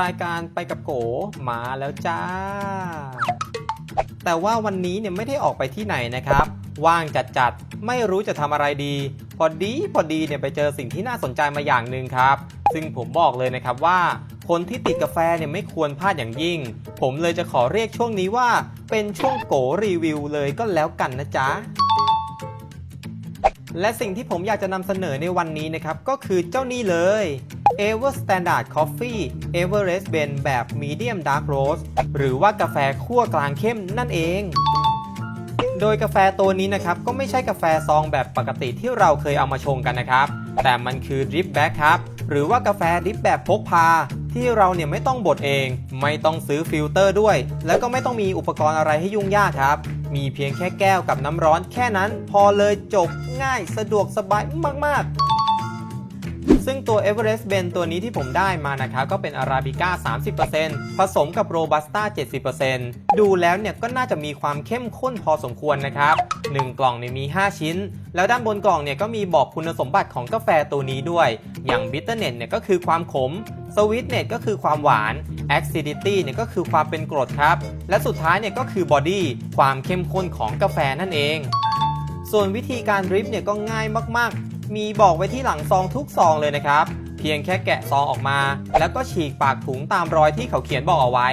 รายการไปกับโกมาแล้วจ้า แต่ว่าวันนี้เนี่ยไม่ได้ออกไปที่ไหนนะครับ ว่างจัดจัดไม่รู้จะทำอะไรดี พอดีพอดีเนี่ยไปเจอสิ่งที่น่าสนใจมาอย่างหนึ่งครับ ซึ่งผมบอกเลยนะครับว่า คนที่ติดกาแฟเนี่ยไม่ควรพลาดอย่างยิ่ง ผมเลยจะขอเรียกช่วงนี้ว่า เป็นช่วงโกรีวิวเลยก็แล้วกันนะจ๊ะ และสิ่งที่ผมอยากจะนำเสนอในวันนี้นะครับ ก็คือเจ้านี่เลย Ever Standard Coffee Everest Blend แบบ Medium Dark Roast หรือว่ากาแฟคั่วกลางเข้มนั่นเอง โดยกาแฟตัวนี้นะครับ ก็ไม่ใช่กาแฟซองแบบปกติที่เราเคยเอามาชงกันนะครับ แต่มันคือ Drip Bag ครับ หรือว่ากาแฟดริปแบบพกพา ที่เราเนี่ยไม่ต้องบดเอง ไม่ต้องซื้อฟิลเตอร์ด้วย แล้วก็ไม่ต้องมีอุปกรณ์อะไรให้ยุ่งยากครับ มีเพียงแค่แก้วกับน้ำร้อนแค่นั้น พอเลยจบง่ายสะดวกสบายมากๆ ซึ่งตัว Everest b e n ตัวนี้ที่ผมได้มานะครับก็เป็นอาราบิก้า 30%ผสมกับโรบัสต้า 70%ดูแล้วเนี่ยก็น่าจะมีความเข้มข้นพอสมควรนะครับ 1 กล่องเนี่ยมี 5 ชิ้น แล้วด้านบนกล่องเนี่ยก็มีบอกคุณสมบัติของกาแฟตัวนี้ด้วย อย่าง Bitterness เนี่ยก็คือความขม Sweetness ก็คือความหวาน Acidity เนี่ยก็คือความเป็นกรดครับ และสุดท้ายเนี่ยก็คือ Body ความเข้มข้นของกาแฟนั่นเอง ส่วนวิธีการดริปเนี่ยก็ง่ายมากๆ มีบอกไว้ที่หลังซองทุกซองเลยนะครับ เพียงแค่แกะซองออกมา แล้วก็ฉีกปากถุงตามรอยที่เขาเขียนบอกเอาไว้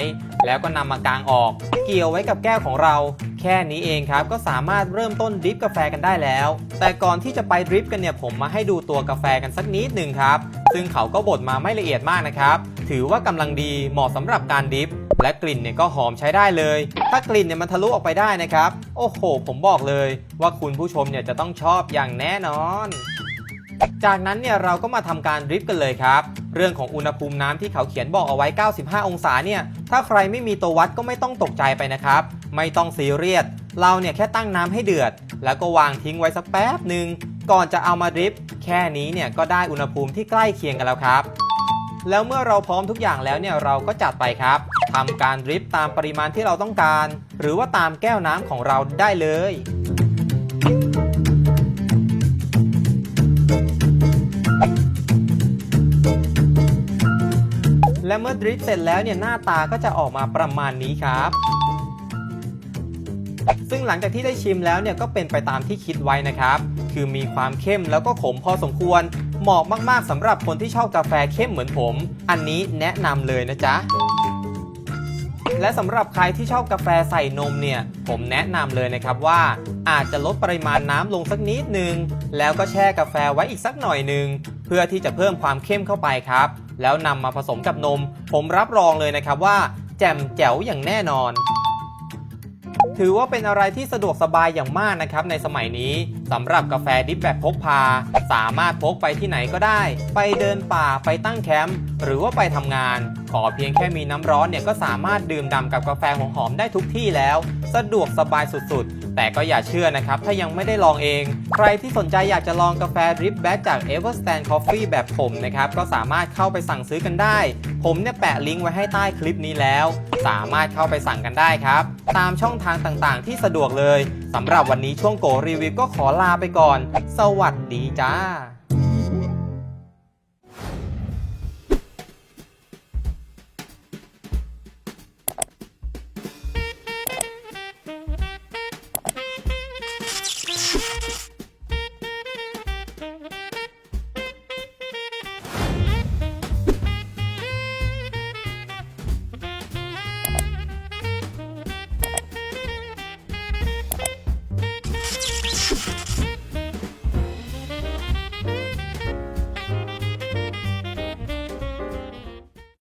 แล้วก็นำมากางออก เกี่ยวไว้กับแก้วของเรา แค่นี้เองครับก็สามารถเริ่มต้นดริปกาแฟกันได้แล้ว แต่ก่อนที่จะไปดริปกันเนี่ยผมมาให้ดูตัวกาแฟกันสักนิดหนึ่งครับ ซึ่งเขาก็บดมาไม่ละเอียดมากนะครับถือว่ากำลังดีเหมาะสำหรับการดริปและกลิ่นเนี่ยก็หอมใช้ได้เลย ถ้ากลิ่นเนี่ยมันทะลุออกไปได้นะครับ โอ้โห ผมบอกเลยว่าคุณผู้ชมเนี่ยจะต้องชอบอย่างแน่นอน จากนั้นเนี่ยเราก็มาทำการดริปกันเลยครับ เรื่องของอุณหภูมิน้ำที่เขาเขียนบอกเอาไว้ 95 องศาเนี่ย ถ้าใครไม่มีตัววัดก็ไม่ต้องตกใจไปนะครับ ไม่ต้องซีเรียส เราเนี่ยแค่ตั้งน้ำให้เดือด แล้วก็วางทิ้งไว้สักแป๊บหนึ่งก่อนจะเอามาดริป แค่นี้เนี่ยก็ได้อุณหภูมิที่ใกล้เคียงกันแล้วครับ แล้วเมื่อเราพร้อมทุกอย่างแล้วเนี่ยเราก็จัดไปครับทำการดริปตามปริมาณที่เราต้องการ หรือว่าตามแก้วน้ำของเราได้เลย เมื่อดริปเสร็จแล้วเนี่ยหน้าตาก็จะออกมาประมาณนี้ครับ ซึ่งหลังจากที่ได้ชิมแล้วเนี่ยก็เป็นไปตามที่คิดไว้นะครับ คือมีความเข้มแล้วก็ขมพอสมควร เหมาะมากๆสำหรับคนที่ชอบกาแฟเข้มเหมือนผม อันนี้แนะนำเลยนะจ๊ะและสำหรับใครที่ชอบกาแฟใส่นมเนี่ย ผมแนะนำเลยนะครับว่า อาจจะลดปริมาณน้ำลงสักนิดนึง แล้วก็แช่กาแฟไว้อีกสักหน่อยหนึ่งเพื่อที่จะเพิ่มความเข้มเข้าไปครับ แล้วนำมาผสมกับนม ผมรับรองเลยนะครับว่าแจ่มแจ๋วอย่างแน่นอน ถือว่าเป็นอะไรที่สะดวกสบายอย่างมากนะครับในสมัยนี้สำหรับกาแฟดิบแบบพกพา สามารถพกไปที่ไหนก็ได้ ไปเดินป่าไปตั้งแคมป์หรือว่าไปทำงาน ขอเพียงแค่มีน้ำร้อนเนี่ยก็สามารถดื่มด่ำกับกาแฟหอมๆได้ทุกที่แล้ว สะดวกสบายสุดๆ แต่ก็อย่าเชื่อนะครับ ถ้ายังไม่ได้ลองเอง ใครที่สนใจอยากจะลองกาแฟดริปแบ็กจาก Everstand Coffee แบบผมนะครับก็สามารถเข้าไปสั่งซื้อกันได้ ผมเนี่ยแปะลิงก์ไว้ให้ใต้คลิปนี้แล้ว สามารถเข้าไปสั่งกันได้ครับ ตามช่องทางต่างๆ ที่สะดวกเลยสำหรับวันนี้ช่วงโกรีวิวก็ขอลาไปก่อน สวัสดีจ้า